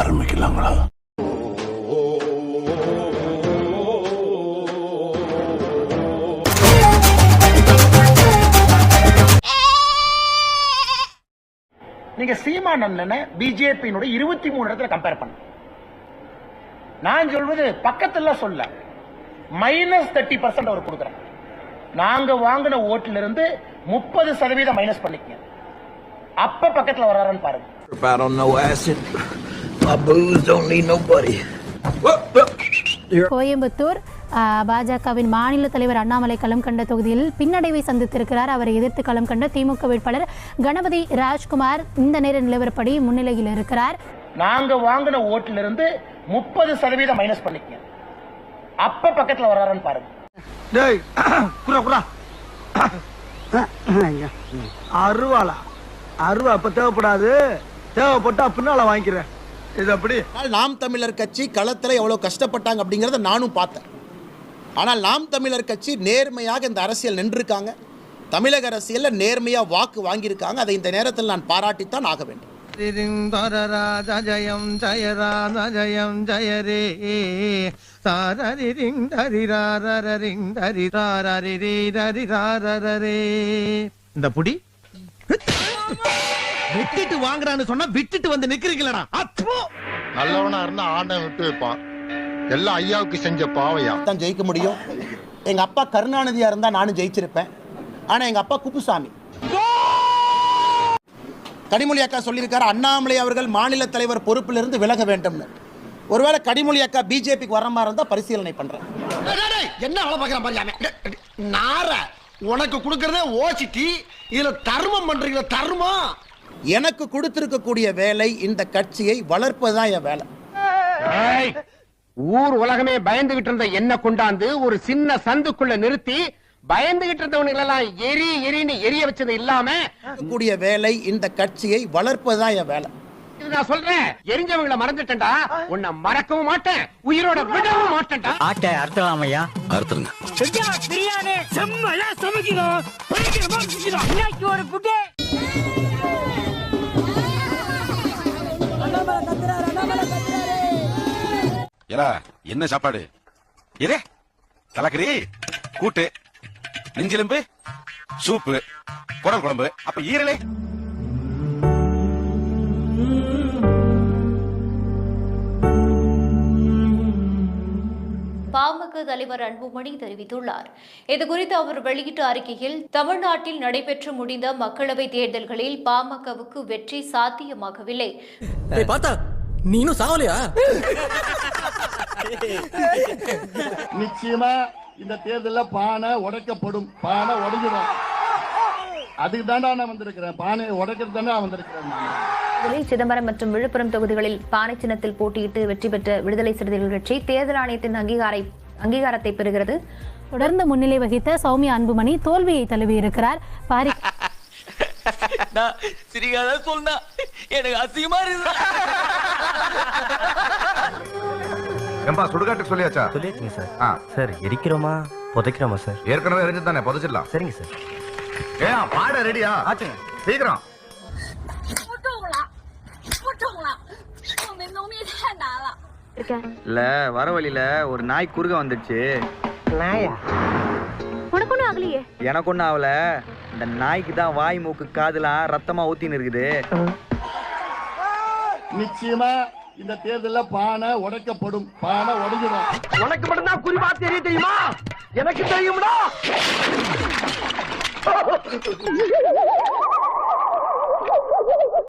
ஆரம்பிக்கலாங்களா? நீங்க சீமான் அண்ணனை பிஜேபியினுடைய இருபத்தி மூணு இடத்துல கம்பேர் பண்ண. நான் சொல்வது பக்கத்துல சொல்ல. மைனஸ் தேர்ட்டி பர்சன்ட் அவர் கொடுக்குறேன் நாங்க வாங்கின ஓட்டுல இருந்து முப்பது சதவீதம் மைனஸ் பண்ணிக்கங்க. அப்ப பக்கத்துல வர்றாருன்னு பாருங்க. My booze don't need nobody. Coimbatore பாஜகவின் மாநில தலைவர் அண்ணாமலை களம் கண்ட தொகுதியில் பின்னடைவை சந்தித்திருக்கிறார். அவரை எதிர்த்து களம் கண்ட திமுக வேட்பாளர் கணபதி ராஜ்குமார் இந்த நேர நிலவரப்படி முன்னிலையில் இருக்கிறார். நாங்க வாங்கின ஓட்டுல இருந்து முப்பது சதவீதம் மைனஸ் பண்ணிக்கங்க. அப்ப பக்கத்துல வர்றாருன்னு பாருங்க. டேய் குரா குரா. அருவாளா? அருவா இப்ப தேவைப்படாது. தேவைப்பட்டா பின்னால வாங்கிக்கிறேன். இது அப்படி? ஆனால் நாம் தமிழர் கட்சி களத்தில் எவ்வளோ கஷ்டப்பட்டாங்க அப்படிங்கிறத நானும் பார்த்தேன். ஆனால் நாம் தமிழர் கட்சி நேர்மையாக இந்த அரசியல் நின்றுருக்காங்க. தமிழக அரசியலில் நேர்மையாக வாக்கு வாங்கியிருக்காங்க. அதை இந்த நேரத்தில் நான் பாராட்டித்தான் ஆக வேண்டும். ஜயம் ஜய ராஜ ஜயம் ஜய ரே தாரரிங் தரி ராரரிங் தரி ராரரி ரே தரி ராரரே இந்த புடி? விட்டுட்டு வாங்குறான்னு சொன்னா விட்டுட்டு வந்து நிக்கிறீங்களடா. அப்போ. நல்லவனா இருந்தா ஆண்டவன் விட்டு வைப்பான். எல்லாம் ஐயாவுக்கு செஞ்ச பாவையா? தான் ஜெயிக்க முடியும். எங்கள் அப்பா கருணாநிதியாக இருந்தால் நானும் ஜெயிச்சிருப்பேன். ஆனால் எங்கள் அப்பா குப்புசாமி. கனிமொழி அக்கா சொல்லியிருக்காரு அண்ணாமலை அவர்கள் மாநில தலைவர் பொறுப்பிலிருந்து விலக வேண்டும்னு. ஒருவேளை கனிமொழி அக்கா பிஜேபிக்கு வர மாதிரி இருந்தால் பரிசீலனை பண்ணுறேன் என்ன வேலை பாக்குற மாதிரி நார உனக்கு கொடுக்கறதே ஓசிட்டி இதுல தர்மம் பண்றீங்களா தர்மம். எனக்கு கொடுத்திருக்கக்கூடிய வேலை இந்த கட்சியை வளர்ப்பது தான் என் வேலை. ஊர் உலகமே பயந்துகிட்டு இருந்த என்ன கொண்டாந்து ஒரு சின்ன சந்துக்குள்ள நிறுத்தி பயந்துகிட்டு இருந்தவனுங்க எல்லாம் எரி எரின்னு எரிய வச்சது இல்லாம கூடிய வேலை இந்த கட்சியை வளர்ப்பது தான் என் வேலை. இது நான் சொல்றேன். எரிஞ்சவங்கள மறந்துட்டேன்டா. உன்னை மறக்கவும் மாட்டேன். உயிரோட விடவும் மாட்டேன்டா. ஆட்டை அறுத்தலாம் ஐயா? அறுத்துருங்க. ஏலா என்ன சாப்பாடு? இரே. கலக்கரி கூட்டு நெஞ்செலும்பு சூப்பு குடல் குழம்பு. அப்ப ஈரலே. பாமக தலைவர் அன்புமணி தெரிவித்துள்ளார். இதுகுறித்து அவர் வெளியிட்ட அறிக்கையில் தமிழ்நாட்டில் நடைபெற்று முடிந்த மக்களவைத் தேர்தல்களில் பாமகவுக்கு வெற்றி சாத்தியமாகவில்லை. பார்த்தா நீனும் சாவலையா? நிச்சயமா இந்த தேர்தல்ல பானை உடைக்கப்படும். பானை உடைஞ்சிடும். அதுக்கு தாண்டா நான் வந்திருக்கிறேன். பானையை உடைக்கிறது தாண்டா வந்திருக்கிறேன் சிதம்பரம் மற்றும் விழுப்புரம் தொகுதிகளில் பானை சின்னத்தில் போட்டியிட்டு வெற்றி பெற்ற விடுதலை சிறுத்தைகள் கட்சி தேர்தல் ஆணையத்தின் அங்கீகாரை அங்கீகாரத்தை பெறுகிறது. தொடர்ந்து முன்னிலை வகித்த சௌமியா அன்புமணி தோல்வியை தழுவியிருக்கிறார். பாரி சிரிக்காத சொன்னா எனக்கு அசிங்கமா இருக்கு ஏன்பா சுடுகாட்டுக்கு சொல்லியாச்சா? சொல்லியாச்சுங்க சார். ஆ. சார் எரிக்கிறோமா புதைக்கிறோமா சார்? ஏற்கனவே எரிஞ்சு தானே புதைச்சிடலாம். சரிங்க சார். ஏ பாட ரெடியா ஆச்சுங்க. சீக்கிரம். இல்ல வர வழியில ஒரு நாய் குறுக வந்துடுச்சு. உனக்கு ஒண்ணும் ஆகலையே. எனக்கு ஒண்ணும் ஆகல. இந்த நாய்க்கு தான் வாய் மூக்கு காதுலாம் ரத்தமா ஊத்தின்னு இருக்குது. நிச்சயமா இந்த தேர்தல பானை உடைக்கப்படும். பானை உடைஞ்சிடும் உனக்கு மட்டும்தான் குறிப்பா தெரிய தெரியுமா? எனக்கு தெரியும்டா.